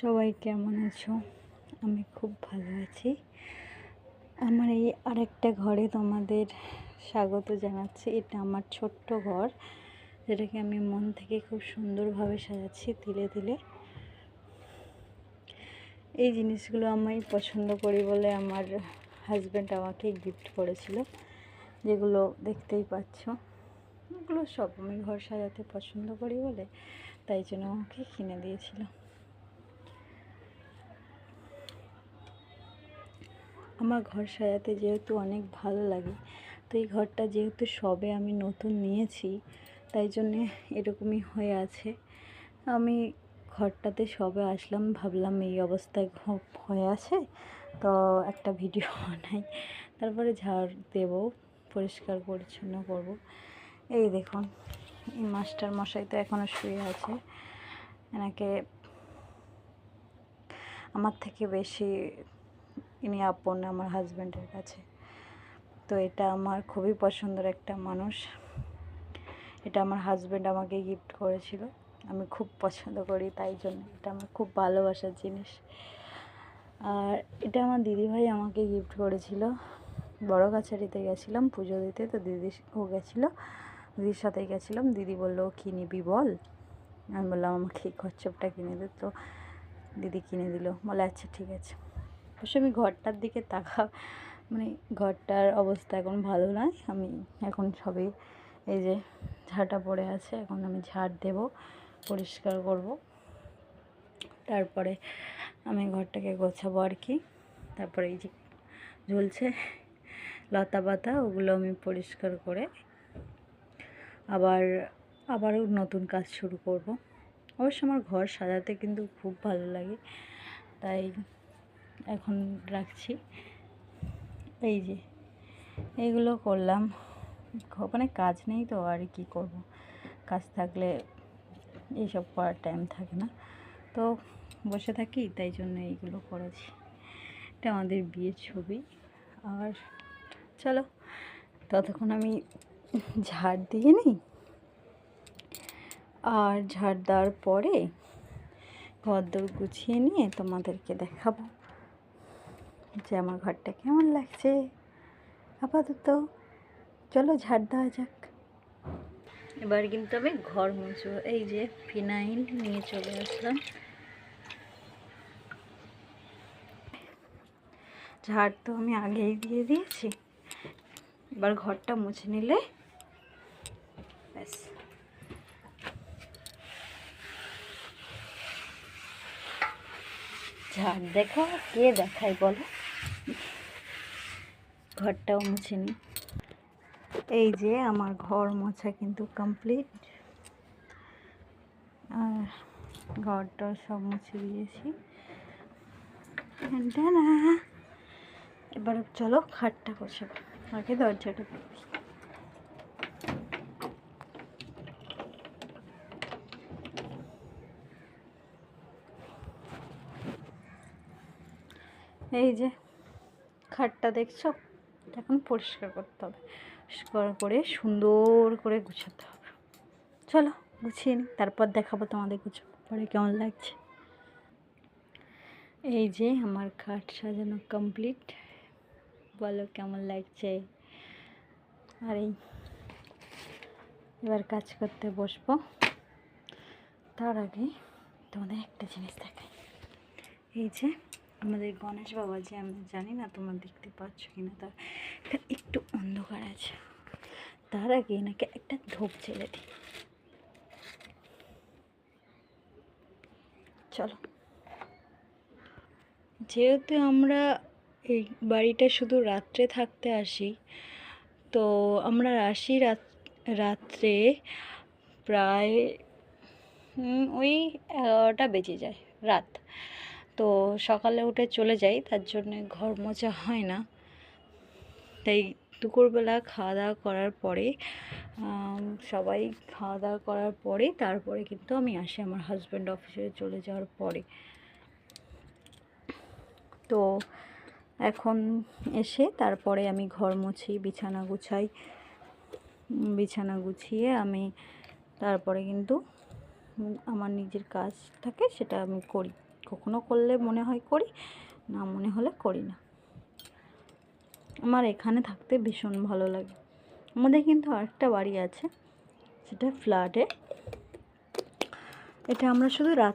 সবাই কেমন আছো? আমি খুব ভালো আছি। আমার এই আরেকটা ঘরে তোমাদের স্বাগত জানাচ্ছি। এটা আমার ছোট্ট ঘর। যেটাকে আমি মন থেকে খুব সুন্দরভাবে সাজাচ্ছি তিলে তিলে। এই জিনিসগুলো আমি পছন্দ করি বলে আমার হাজব্যান্ড আমাকে গিফট করেছিল। যেগুলো দেখতেই পাচ্ছ। এগুলো সব আমি ঘর সাজাতে পছন্দ করি বলে তাই জন্য আমাকে কিনে দিয়েছিল। আমার ঘর সাজাতে যেহেতু অনেক ভালো লাগে, তো এই ঘরটা যেহেতু সবে আমি নতুন নিয়েছি, তাই জন্যে এরকমই হয়ে আছে। আমি ঘরটাতে সবে আসলাম, ভাবলাম এই অবস্থায় হয়ে আছে, তো একটা ভিডিও বানাই, তারপরে ঝাড় দেব, পরিষ্কার পরিচ্ছন্ন করব। এই দেখুন, এই মাস্টার মশাই তো এখনও শুয়ে আছে, এনাকে আমার থেকে বেশি ইনি আপন আমার হাজব্যান্ডের কাছে। তো এটা আমার খুবই পছন্দের একটা মানুষ। এটা আমার হাজব্যান্ড আমাকে গিফট করেছিল। আমি খুব পছন্দ করি, তাই জন্য এটা আমার খুব ভালোবাসার জিনিস। আর এটা আমার দিদিভাই আমাকে গিফট করেছিল। বড় কাছারিতে গেছিলাম পুজো দিতে, তো দিদি ও গেছিল। দিদির সাথে গেছিলাম, দিদি বলল, কী নিবি বল? আমি বললাম, আমাকে এই কচ্ছপটা কিনে দে। তো দিদি কিনে দিল। বলে আচ্ছা ঠিক আছে। অবশ্য আমি ঘরটার দিকে তাকা মানে ঘরটার অবস্থা এখন ভালো নয়। আমি এখন সবে এই যে ঝাঁটা পড়ে আছে, এখন আমি ঝাড় দেব, পরিষ্কার করব। তারপরে আমি ঘরটাকে গোছাবো আর কি। তারপরে এই যে ঝুলছে লতা পাতা, ওগুলো আমি পরিষ্কার করে আবার, আবারও নতুন কাজ শুরু করব। অবশ্য আমার ঘর সাজাতে কিন্তু খুব ভালো লাগে। তাই এখন রাখছি। এই যে এইগুলো করলাম। মানে কাজ নেই তো, আর কি করব? কাজ থাকলে এইসব করার টাইম থাকে না। তো বসে থাকি, তাই জন্য এইগুলো করেছি। এটা আমাদের বিয়ের ছবি। আর চলো, ততক্ষণ আমি ঝাড় দিয়ে নিই। আর ঝাড় দেওয়ার পরে ঘরদোর গুছিয়ে নিয়ে তোমাদেরকে দেখাবো। যে আমার ঘরটা কেমন লাগছে? আপাতত চলো ঝাড় দেওয়া যাক। এবার কিন্তু আমি ঘর মুছবো। এই যে ফিনাইল নিয়ে চলে আসলাম। ঝাড় তো আমি আগেই দিয়ে দিয়েছি। এবার ঘরটা মুছে নিলে ব্যাস। ঝাড় দেখো কে দেখায় বলো? ঘরটাও মুছে নি। এই যে আমার ঘর মোছা কিন্তু কমপ্লিট আর ঘরটা সব মুছে দিয়েছি। এবার চলো খাটটা গোছাবো। আগে দরজাটা এই যে, খাটটা দেখছ? এটা এখন পরিষ্কার করতে হবে। পরিষ্কার করে সুন্দর করে গুছাতে হবে। চলো, গুছিয়ে নিই তারপর দেখাবো তোমাদের গুছাবো পরে কেমন লাগছে? এই যে আমার খাট সাজানো কমপ্লিট বলো কেমন লাগছে? আর এই, এবার কাজ করতে বসবো। তার আগে তোমাদের একটা জিনিস দেখাই। এই যে আমাদের গণেশ বাবা যে আমি জানি না তোমরা দেখতে পাচ্ছ কি না তার একটু অন্ধকার আছে। তার আগে এনাকে একটা ধূপ জ্বেলে দিই। চলো। যেহেতু আমরা এই বাড়িটা শুধু রাত্রে থাকতে আসি, তো আমরা আসি রাত, রাত্রে প্রায় ওই এগারোটা বেজে যায়, রাত। তো সকালে উঠে চলে যাই, তার জন্যে ঘর মোছা হয় না। তাই দুপুরবেলা খাওয়া দাওয়া করার পরে সবাই খাওয়া দাওয়া করার পরে, তারপরে কিন্তু আমি আসি আমার হাজব্যান্ড অফিসে চলে যাওয়ার পরে। তো এখন এসে তারপরে আমি ঘর মুছি, বিছানা গুছাই। বিছানা গুছিয়ে আমি তারপরে কিন্তু আমার নিজের কাজ থাকে সেটা আমি করি। কখনো করলে মনে হয় করি, না মনে হলে করি না। আমার এখানে থাকতে ভীষণ ভালো লাগে। আমাদের কিন্তু আরেকটা বাড়ি আছে, সেটা ফ্ল্যাটে। এটা আমরা শুধু রাত